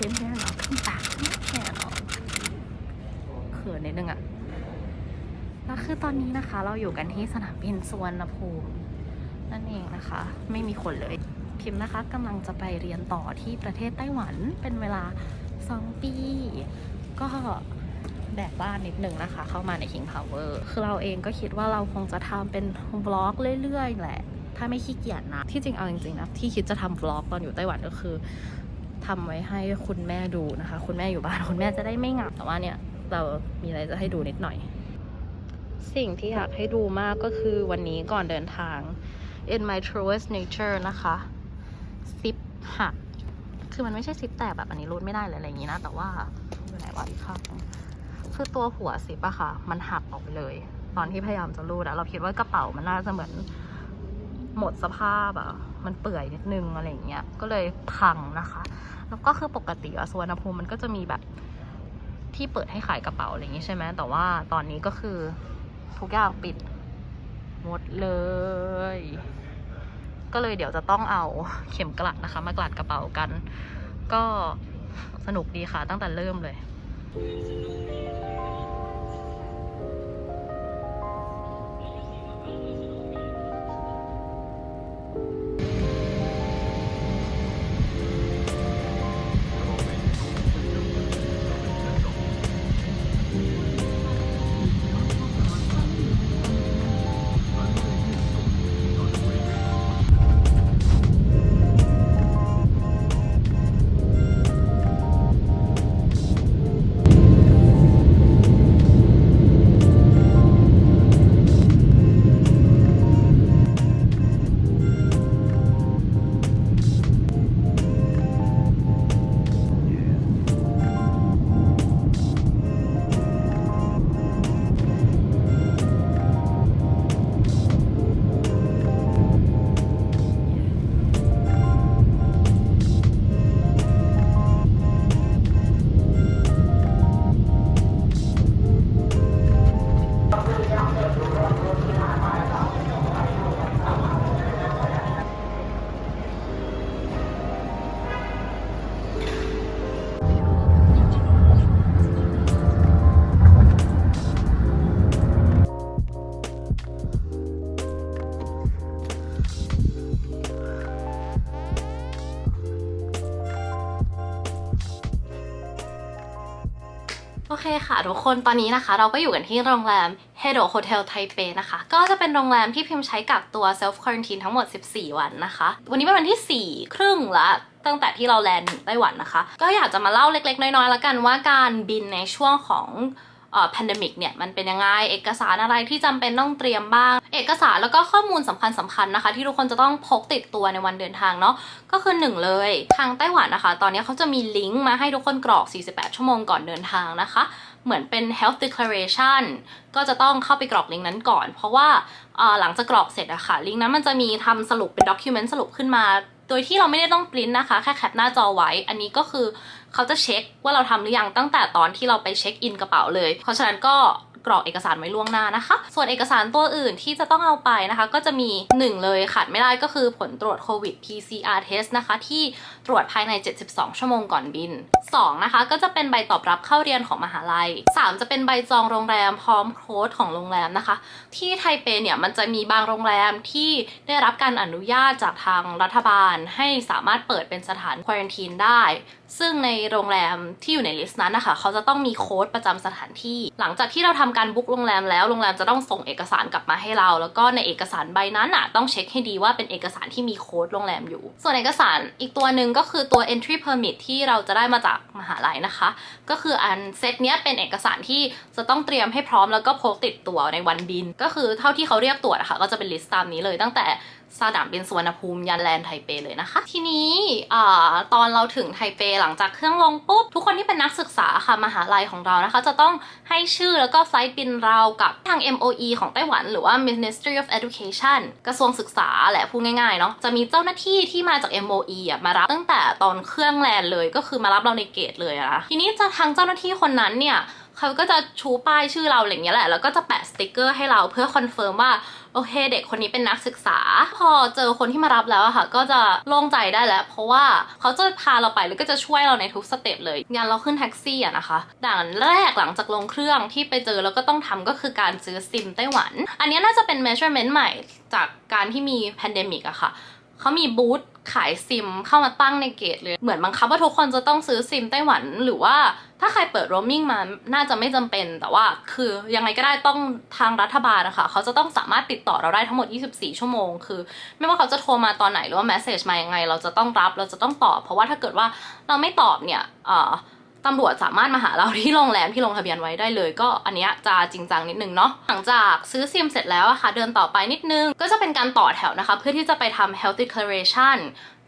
เข้มแค่หรอขึ้นปากแค่หรอเขินนิดนึงอะแล้วคือตอนนี้นะคะ เราอยู่กันที่สนามบินสุวรรณภูมินั่นเองนะคะ ไม่มีคนเลยพิมนะคะกำลังจะไปเรียนต่อที่ประเทศไต้หวันเป็นเวลา 2 ปี ก็แบกบ้านนิดนึงนะคะ เข้ามาใน King เวอร์คือเราเองก็คิดว่าเราคงจะทำเป็นบล็อกเรื่อยๆ แหละ ถ้าไม่ขี้เกียจนะ ที่จริงเอาจริงๆนะ ที่คิดจะทำบล็อกตอนอยู่ไต้หวันก็คือ ทำไว้ให้คุณแม่ดูนะคะ คุณแม่อยู่บ้านคุณแม่จะได้ไม่เหงาแต่ว่าเนี่ยเรามีอะไรจะให้ดูนิดหน่อย สิ่งที่อยากให้ดูมากก็คือวันนี้ก่อนเดินทาง in my truest nature นะคะซิปหักคือมันไม่ใช่ซิปแตกแบบอันนี้รูดไม่ได้เลยอะไรอย่างนี้นะ แต่ว่าอยู่ไหนวะอีกข้างคือตัวหัวซิปอะค่ะ มันหักออกไปเลย ตอนที่พยายามจะรูดอะเราคิดว่ากระเป๋ามันน่าจะเหมือนหมดสภาพอะ มันเปื่อยนิดนึงอะไรอย่างเงี้ยก็เลยพังนะคะ แล้วก็คือปกติอะสวนภูมิมันก็จะมีแบบที่เปิดให้ขายกระเป๋าอะไรอย่างงี้ใช่ไหมแต่ว่าตอนนี้ก็คือทุกอย่างปิดหมดเลย ก็เลยเดี๋ยวจะต้องเอาเข็มกลัดนะคะ มากลัดกระเป๋ากัน ก็สนุกดีค่ะตั้งแต่เริ่มเลย เคค่ะทุกคนตอนนี้นะคะ เราก็อยู่กันที่โรงแรม h e d o Hotel Taipei นะคะ ก็จะเป็นโรงแรมที่พิมพ์ใช้กักตัว self quarantine ทั้งหมด 14 วันนะคะ วันนี้เป็นวันที่ 4 ครึ่งละตั้งแต่ที่เราแลนด์ถึงไต้หวันนะคะ ก็อยากจะมาเล่าเล็กๆ น้อยๆ แล้วกันว่าการบินในช่วงของ เอ่อ pandemic เนี่ยมันเป็นยังไง เอกสารอะไรที่จำเป็นต้องเตรียมบ้าง เอกสารแล้วก็ข้อมูลสำคัญสคัญนะคะ ที่ทุกคนจะต้องพกติดตัวในวันเดินทางเนาะก็คือหนึ่งเลย ทางไต้หวันนะคะ ตอนนี้เขาจะมีลิงก์มาให้ทุกคนกรอก 48 ชั่วโมงก่อนเดินทางนะคะ เหมือนเป็น health declaration ก็จะต้องเข้าไปกรอกลิงก์นั้นก่อน เพราะว่าเออหลังจากกรอกเสร็จอะค่ะลิงก์นั้นมันจะมีทำสรุปเป็น document สรุปขึ้นมา โดยที่เราไม่ได้ต้องปริ้นนะคะ แค่แคปหน้าจอไว้ อันนี้ก็คือเขาจะเช็คว่าเราทำหรือยังตั้งแต่ตอนที่เราไปเช็คอินกระเป๋าเลย เพราะฉะนั้นก็ กรอกเอกสารไว้ล่วงหน้านะคะ ส่วนเอกสารตัวอื่นที่จะต้องเอาไปนะคะ ก็จะมี 1 เลยขาดไม่ได้ก็คือผลตรวจโควิด PCR test นะคะ ที่ตรวจภายใน 72 ชั่วโมงก่อนบิน 2 นะคะ ก็จะเป็นใบตอบรับเข้าเรียนของมหาลัย 3 จะเป็นใบจองโรงแรมพร้อมโค้ดของโรงแรมนะคะ ที่ไทเปเนี่ยมันจะมีบางโรงแรมที่ได้รับการอนุญาตจากทางรัฐบาล ให้สามารถเปิดเป็นสถานควอนทีนได้ ซึ่งในโรงแรมที่อยู่ในลิสต์นั้นนะคะเขาจะต้องมีโค้ดประจำสถานที่ หลังจากที่เราทำการบุ๊กโรงแรมแล้วโรงแรมจะต้องส่งเอกสารกลับมาให้เรา แล้วก็ในเอกสารใบนั้นอะต้องเช็คให้ดีว่าเป็นเอกสารที่มีโค้ดโรงแรมอยู่ ส่วนเอกสารอีกตัวหนึ่งก็คือตัว entry permit ที่เราจะได้มาจากมหาลัยนะคะ ก็คืออันเซตเนี้ยเป็นเอกสารที่จะต้องเตรียมให้พร้อมแล้วก็พกติดตัวในวันบิน ก็คือเท่าที่เขาเรียกตรวจอะค่ะก็จะเป็นลิสต์ตามนี้เลยตั้งแต่ สนามบินสุวรรณภูมิยันแลนด์ไทเปเลยนะคะ ทีนี้อตอนเราถึงไทเปหลังจากเครื่องลงปุ๊บ ทุกคนที่เป็นนักศึกษาค่ะมหาลัยของเรานะคะ จะต้องให้ชื่อแล้วก็ไฟล์บินเรากับทาง MOE ของไต้หวันหรือว่า Ministry of Education กระทรวงศึกษาแหละพูดง่ายๆเนาะจะมีเจ้าหน้าที่ที่มาจาก MOE อะมารับตั้งแต่ตอนเครื่องแลนด์เลยก็คือมารับเราในเกตเลยนะทีนี้จะทางเจ้าหน้าที่คนนั้นเนี่ยเขาก็จะชูป้ายชื่อเราอะไรอย่างเงี้ยแหละแล้วก็จะแปะสติกเกอร์ให้เราเพื่อคอนเฟิร์มว่า โอเค เด็กคนนี้เป็นนักศึกษา พอเจอคนที่มารับแล้วอะค่ะ ก็จะโล่งใจได้แล้ว เพราะว่าเขาจะพาเราไปแล้วก็จะช่วยเราในทุกสเต็ปเลยงานเราขึ้นแท็กซี่อะนะคะด่านแรกหลังจากลงเครื่องที่ไปเจอแล้วก็ต้องทำก็คือการซื้อซิมไต้หวัน อันนี้น่าจะเป็น measurement ใหม่จากการที่มีแพนเดมิกอะค่ะเขามีบูธ ขายซิมเข้ามาตั้งในเกตเลย เหมือนบังคับว่าทุกคนจะต้องซื้อซิมไต้หวัน หรือว่าถ้าใครเปิดโรมมิ่งมาน่าจะไม่จำเป็น แต่ว่าคือยังไงก็ได้ต้องทางรัฐบาลนะคะ เขาจะต้องสามารถติดต่อเราได้ทั้งหมด 24 ชั่วโมง คือ ไม่ว่าเขาจะโทรมาตอนไหนหรือว่าแมสเซจมายังไง เราจะต้องรับเราจะต้องตอบ เพราะว่าถ้าเกิดว่าเราไม่ตอบเนี่ยอ่า ตำรวจสามารถมาหาเราที่โรงแรมที่ลงทะเบียนไว้ได้เลย ก็อันเนี้ยจะจริงจังนิดนึงเนาะหลังจากซื้อซิมเสร็จแล้วอะค่ะเดินต่อไปนิดนึง ก็จะเป็นการต่อแถวนะคะ เพื่อที่จะไปทำ health declaration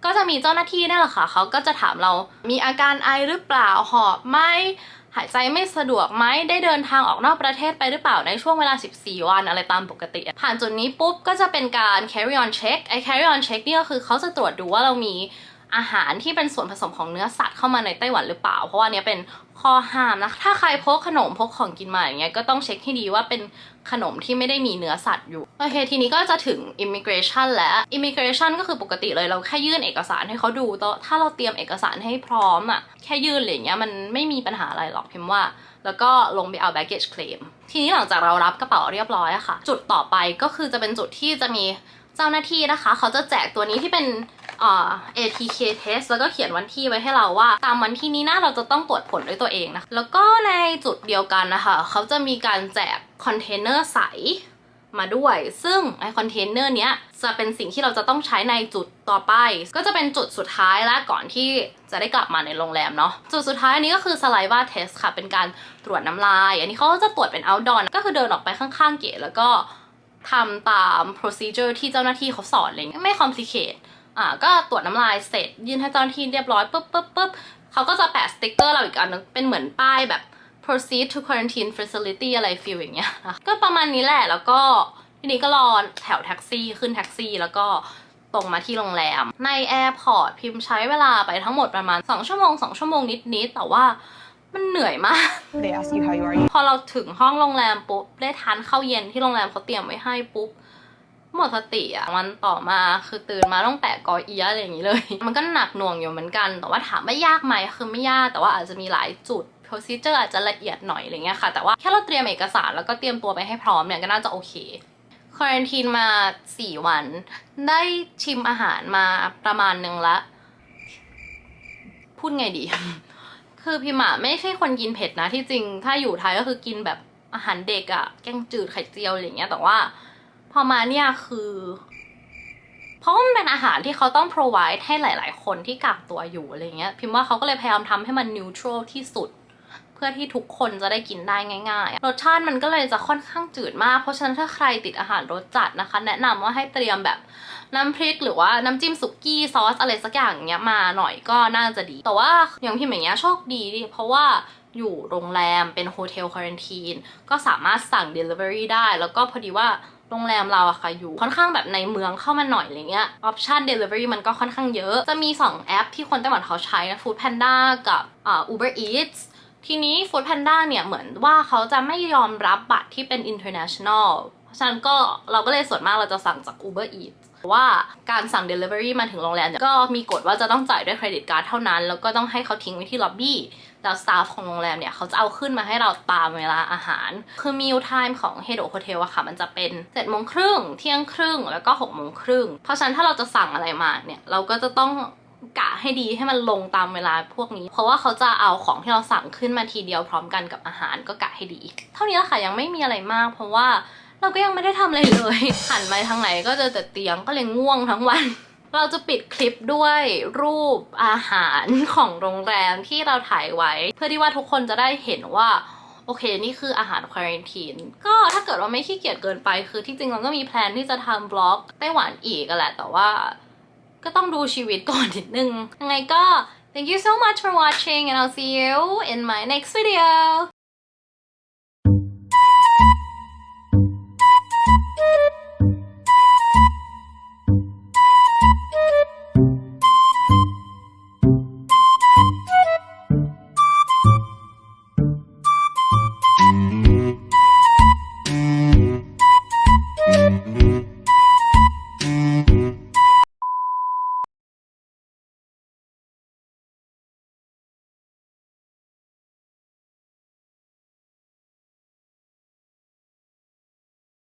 ก็จะมีเจ้าหน้าที่นี่แหละค่ะเขาก็จะถามเรามีอาการไอหรือเปล่าหอบไหมหายใจไม่สะดวกไหมได้เดินทางออกนอกประเทศไปหรือเปล่าในช่วงเวลา 14 วันอะไรตามปกติ ผ่านจุดนี้ปุ๊บก็จะเป็นการ carry on check ไอ carry on check นี่ก็คือเขาจะตรวจดูว่าเรามี อาหารที่เป็นส่วนผสมของเนื้อสัตว์เข้ามาในไต้หวันหรือเปล่า เพราะว่าเนี้ยเป็นข้อห้ามนะ ถ้าใครพกขนมพกของกินมาอย่างเงี้ยก็ต้องเช็คให้ดีว่าเป็นขนมที่ไม่ได้มีเนื้อสัตว์อยู่ โอเค ทีนี้ก็จะถึง immigration แล้ว immigration ก็คือปกติเลยเราแค่ยื่นเอกสารให้เขาดูต่ถ้าเราเตรียมเอกสารให้พร้อมอะแค่ยื่นอะไรอย่างเงี้ยมันไม่มีปัญหาอะไรหรอกพิมพ์ว่า แล้วก็ลงไปเอา baggage claim ทีนี้หลังจากเรารับกระเป๋าเรียบร้อยอะค่ะ จุดต่อไปก็คือจะเป็นจุดที่จะมีเจ้าหน้าที่นะคะ เขาจะแจกตัวนี้ที่เป็น เอ่อ ATK test แล้วก็เขียนวันที่ไว้ให้เราว่า ตามวันที่นี้นะเราจะต้องตรวจผลด้วยตัวเองนะ แล้วก็ในจุดเดียวกันนะคะ เขาจะมีการแจกคอนเทนเนอร์ใสมาด้วย ซึ่งไอคอนเทนเนอร์เนี้ยจะเป็นสิ่งที่เราจะต้องใช้ในจุดต่อไป ก็จะเป็นจุดสุดท้ายและก่อนที่จะได้กลับมาในโรงแรมเนาะจุดสุดท้ายอันนี้ก็คือ saliva test ค่ะ เป็นการตรวจน้ำลาย อันนี้เขาจะตรวจเป็น outdoor ก็คือเดินออกไปข้างๆเกตแล้วก็ทำตาม procedure ที่เจ้าหน้าที่เขาสอนเงี้ยไม่ complicate อ่าก็ตรวจน้ำลายเสร็จ ยื่นให้เจ้าหน้าที่เรียบร้อยปุ๊บปุ๊บปุ๊บเขาก็จะแปะสติกเกอร์เราอีกอันนึงเป็นเหมือนป้ายแบบ proceed to quarantine facility อะไรฟิลอย่างเงี้ยนะก็ประมาณนี้แหละแล้วก็ทีนี้ก็รอแถวแท็กซี่ขึ้นแท็กซี่แล้วก็ตรงมาที่โรงแรม ในแอร์พอร์ตพิมพ์ใช้เวลาไปทั้งหมดประมาณ 2 ชั่วโมง 2 ชั่วโมงนิดๆแต่ว่ามันเหนื่อยมาก They ask you how you are. พอเราถึงห้องโรงแรมปุ๊บ ได้ทานข้าวเย็นที่โรงแรมเขาเตรียมไว้ให้ปุ๊บ หมดสติอะวันต่อมาคือตื่นมาต้องแปะกอเอียอะไรอย่างนี้เลย มันก็หนักหน่วงอยู่เหมือนกัน แต่ว่าถามว่ายากไหมคือไม่ยาก แต่ว่าอาจจะมีหลายจุด procedure อาจจะละเอียดหน่อยอะไรเงี้ยค่ะ แต่ว่าแค่เราเตรียมเอกสารแล้วก็เตรียมตัวไปให้พร้อมเนี่ยก็น่าจะโอเคควอรันทีนมา 4 วัน ได้ชิมอาหารมาประมาณหนึ่งละ พูดไงดี คือพิมอะไม่ใช่คนกินเผ็ดนะที่จริง ถ้าอยู่ไทยก็คือกินแบบอาหารเด็กอะแกงจืดไข่เจียวอะไรอย่างเงี้ย แต่ว่า พอมาเนี่ยคือ เพราะมันเป็นอาหารที่เขาต้อง provide ให้หลาย ๆ คนที่กักตัวอยู่อะไรเงี้ย พิมพ์ว่าเขาก็เลยพยายามทำให้มัน neutral ที่สุด เพื่อที่ทุกคนจะได้กินได้ง่าย ๆ รสชาติมันก็เลยจะค่อนข้างจืดมาก เพราะฉะนั้นถ้าใครติดอาหารรสจัดนะคะ แนะนำว่าให้เตรียมแบบน้ำพริกหรือว่าน้ำจิ้มสุกี้ซอสอะไรสักอย่างเงี้ยมาหน่อยก็น่าจะดี แต่ว่าอย่างพิมพ์อย่างเงี้ยโชคดีดิเพราะว่าอยู่โรงแรมเป็นโฮเทลควอนทีนก็สามารถสั่ง Delivery ได้ แล้วก็พอดีว่า โรงแรมเราอะค่ะอยู่ค่อนข้างแบบในเมืองเข้ามาหน่อยอะไรเงี้ยออปชันเดลิเวอรี่มันก็ค่อนข้างเยอะ จะมี 2 แอปที่คนไต้หวันเขาใช้นะ Food Panda กับอ่า Uber Eats ทีนี้ Food Panda เนี่ยเหมือนว่าเขาจะไม่ยอมรับบัตรที่เป็น international เพราะฉะนั้นก็เราก็เลยส่วนมากเราจะสั่งจาก Uber Eats ว่าการสั่ง Delivery มาถึงโรงแรมเนี่ยก็มีกฎว่าจะต้องจ่ายด้วยเครดิตการ์ดเท่านั้น แล้วก็ต้องให้เขาทิ้งไว้ที่ล็อบบี้แล้วสตาฟของโรงแรมเนี่ยเขาจะเอาขึ้นมาให้เราตามเวลาอาหาร คือมิลไทม์ของ h e d o Hotel อะค่ะมันจะเป็น7จ็ดโมงครึ่งเที่ยงครึ่งแล้วก็6กโมงครึ่งเพราะฉะนั้นถ้าเราจะสั่งอะไรมาเนี่ยเราก็จะต้องกะให้ดีให้มันลงตามเวลาพวกนี้ เพราะว่าเขาจะเอาของที่เราสั่งขึ้นมาทีเดียวพร้อมกันกับอาหารก็กะให้ดี เท่านี้แหละค่ะยังไม่มีอะไรมาก เพราะว่า เราก็ยังไม่ได้ทำอะไรเลยหันไปทางไหนก็เจอแต่เตียงก็เลยง่วงทั้งวัน เราจะปิดคลิปด้วยรูปอาหารของโรงแรมที่เราถ่ายไว้ เพื่อที่ว่าทุกคนจะได้เห็นว่าโอเค นี่คืออาหารควอรันทีน ก็ถ้าเกิดว่าไม่ขี้เกียจเกินไป คือที่จริงเราก็มีแพลนที่จะทำบล็อกไต้หวันอีกแหละ แต่ว่าก็ต้องดูชีวิตก่อนนิดนึง ยังไงก็ thank you so much for watching and I'll see you in my next video